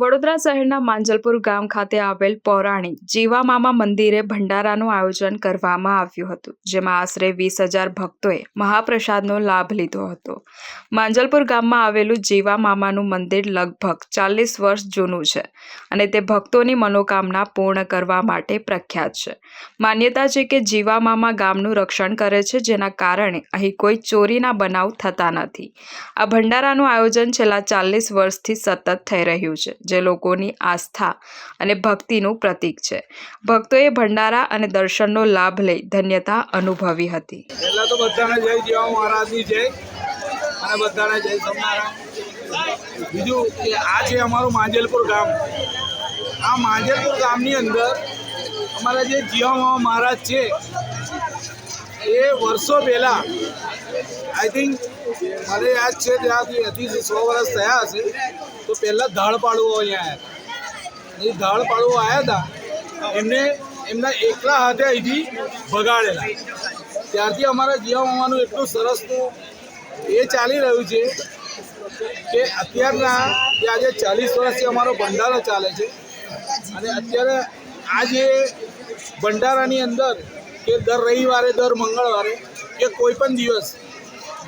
વડોદરા શહેરના માંજલપુર ગામ ખાતે આવેલ પૌરાણિક જીવામામા મંદિરે ભંડારાનું આયોજન કરવામાં આવ્યું હતું, જેમાં આશરે વીસ હજાર ભક્તોએ મહાપ્રસાદનો લાભ લીધો હતો. માંજલપુર ગામમાં આવેલું જીવા મામાનું મંદિર લગભગ ચાલીસ વર્ષ જૂનું છે અને તે ભક્તોની મનોકામના પૂર્ણ કરવા માટે પ્રખ્યાત છે. માન્યતા છે કે જીવામામા ગામનું રક્ષણ કરે છે, જેના કારણે અહીં કોઈ ચોરીના બનાવ થતા નથી. આ ભંડારાનું આયોજન છેલ્લા ચાલીસ વર્ષથી સતત થઈ રહ્યું છે જે લોકોની આસ્થા અને ભક્તિનું પ્રતીક છે. ભક્તોએ ભંડારા અને દર્શનનો લાભ લઈ ધન્યતા અનુભવી હતી. પહેલા તો બધાને જય જય અને બધાને બીજું કે આ છે અમારું માંજલપુર ગામ, આ માંજલપુર ગામની અંદર અમારા જે જીવા મહારાજ છે એ વર્ષો પહેલાં આઈ થિંક મને યાદ છે ત્યાંથી હતી સો વર્ષ થયા હશે, તો પહેલાં ધાળ પાડવો અહીંયા આવ્યા એ ધાળ પાડવો આવ્યા હતા, એમને એમના એકલા હાથે અહીંથી ભગાડેલા. ત્યારથી અમારા જીવા હોવાનું એટલું સરસનું એ ચાલી રહ્યું છે કે અત્યારના જે આજે ચાલીસ વર્ષથી અમારો ભંડારો ચાલે છે. અને અત્યારે આ જે ભંડારાની અંદર કે દર રવિવારે, દર મંગળવારે કે કોઈ પણ દિવસ,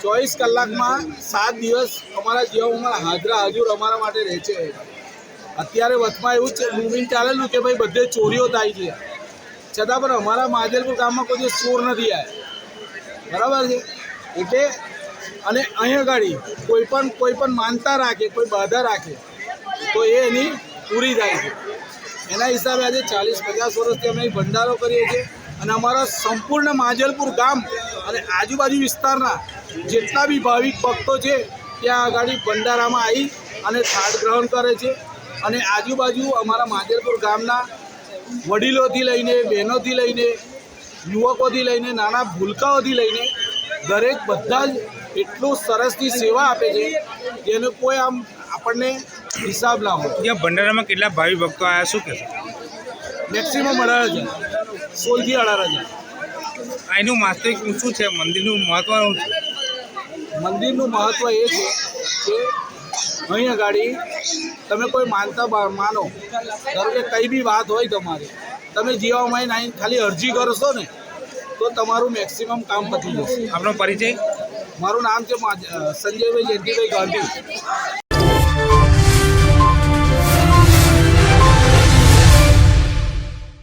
ચોવીસ કલાકમાં સાત દિવસ અમારા જીવનમાં હાજરા, હજુર અમારા માટે રહે છે. અત્યારે વચમાં એવું છે મૂવિંગ ચાલેલું કે ભાઈ બધે ચોરીઓ થાય છે. છતાં પણ અમારા માધેલપુર ગામમાં કોઈ દિવસ ચોર નથી આવ્યા બરાબર છે? એટલે અને અહીંયા ગાડી કોઈ પણ કોઈ પણ માનતા રાખે, કોઈ બાધા રાખે, તો એ એની પૂરી થાય છે. એના હિસાબે આજે ચાલીસ પચાસ વર્ષથી અમે ભંડારો કરીએ છીએ. અને અમારા સંપૂર્ણ માજલપુર ગામ અને આજુબાજુ વિસ્તારના જેટલા બી ભાવિક ભક્તો છે ત્યાં આગળ ભંડારામાં આવી અને થાળ ગ્રહણ કરે છે. અને આજુબાજુ અમારા માજલપુર ગામના વડીલોથી લઈને બહેનોથી લઈને યુવકોથી લઈને નાના ભૂલકાઓથી લઈને દરેક બધા જ એટલું સરસની સેવા આપે છે જેનો કોઈ આમ આપણને હિસાબ ના હોય. ત્યાં ભંડારામાં કેટલા ભાવિ ભક્તો આવ્યા શું કહેશો? મેક્સિમમ અઢાર હજાર. સોળથી અઢાર હજાર અહીંનું વાસ્તવિક શું છે? મંદિરનું મહત્વ શું છે? મંદિરનું મહત્ત્વ એ છે કે અહીં ગાડી તમે કોઈ માનતા માનો. ધારો કે કંઈ બી વાત હોય તમારી તમે જીવામાં આવીને ખાલી અરજી કરશો ને તો તમારું મેક્સિમમ કામ પતી જશે. આપનો પરિચય? મારું નામ છે સંજયભાઈ જયંતિભાઈ ગાંધી.